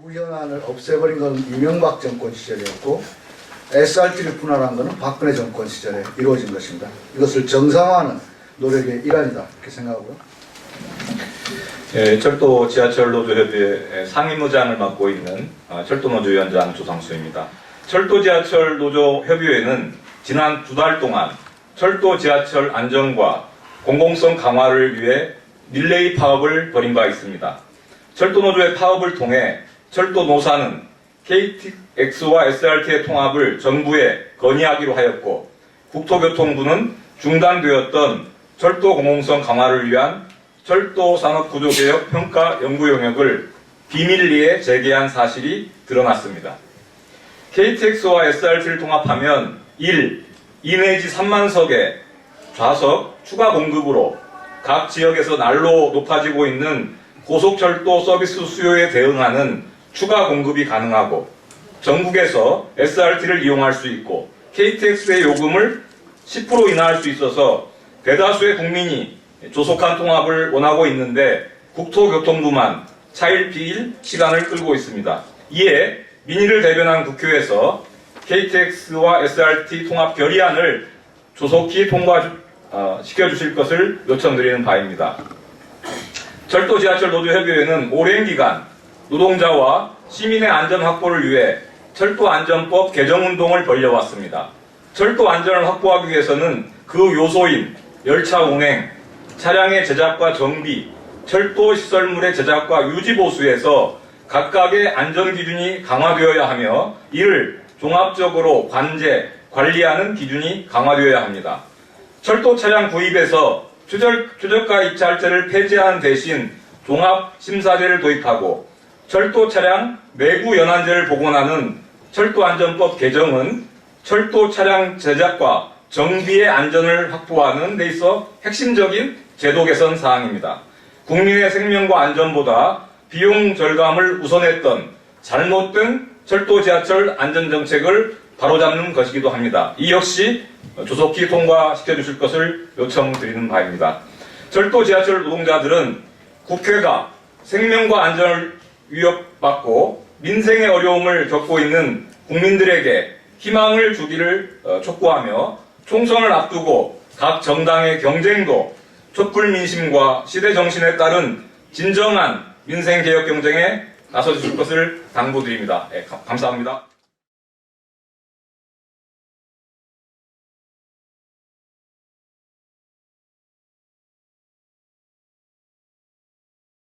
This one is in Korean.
구현안을 없애버린 건 이명박 정권 시절이었고 SRT를 분할한 것은 박근혜 정권 시절에 이루어진 것입니다. 이것을 정상화하는 노력의 일환이다 이렇게 생각하고요. 예, 철도 지하철 노조협의회 상임의장을 맡고 있는 아, 철도노조위원장 조상수입니다. 철도 지하철 노조 협의회는 지난 두 달 동안 철도 지하철 안전과 공공성 강화를 위해 릴레이 파업을 벌인 바 있습니다. 철도 노조의 파업을 통해 철도 노사는 KTX와 SRT의 통합을 정부에 건의하기로 하였고 국토교통부는 중단되었던 철도 공공성 강화를 위한 철도 산업 구조 개혁 평가 연구 영역을 비밀리에 재개한 사실이 드러났습니다. KTX와 SRT를 통합하면 1. 2 내지 3만 석의 좌석 추가 공급으로 각 지역에서 날로 높아지고 있는 고속철도 서비스 수요에 대응하는 추가 공급이 가능하고 전국에서 SRT를 이용할 수 있고 KTX의 요금을 10% 인하할 수 있어서 대다수의 국민이 조속한 통합을 원하고 있는데 국토교통부만 차일피일 시간을 끌고 있습니다. 이에 민의를 대변한 국회에서 KTX와 SRT 통합 결의안을 조속히 통과시켜 주실 것을 요청드리는 바입니다. 철도 지하철 노조 협의회는 오랜 기간 노동자와 시민의 안전 확보를 위해 철도 안전법 개정 운동을 벌려왔습니다. 철도 안전을 확보하기 위해서는 그 요소인 열차 운행, 차량의 제작과 정비, 철도 시설물의 제작과 유지 보수에서 각각의 안전 기준이 강화되어야 하며 이를 종합적으로 관제, 관리하는 기준이 강화되어야 합니다. 철도 차량 구입에서 최저, 최저가 입찰제를 폐지하는 대신 종합 심사제를 도입하고 철도 차량 내부 연한제를 복원하는 철도안전법 개정은 철도 차량 제작과 정비의 안전을 확보하는 데 있어 핵심적인 제도 개선 사항입니다. 국민의 생명과 안전보다 비용 절감을 우선했던 잘못된 철도 지하철 안전정책을 바로잡는 것이기도 합니다. 이 역시 조속히 통과시켜 주실 것을 요청드리는 바입니다. 철도 지하철 노동자들은 국회가 생명과 안전을 위협받고 민생의 어려움을 겪고 있는 국민들에게 희망을 주기를 어, 촉구하며 총선을 앞두고 각 정당의 경쟁도 촛불 민심과 시대 정신에 따른 진정한 민생 개혁 경쟁에 나서 주실 것을 당부드립니다. 예, 가- 감사합니다.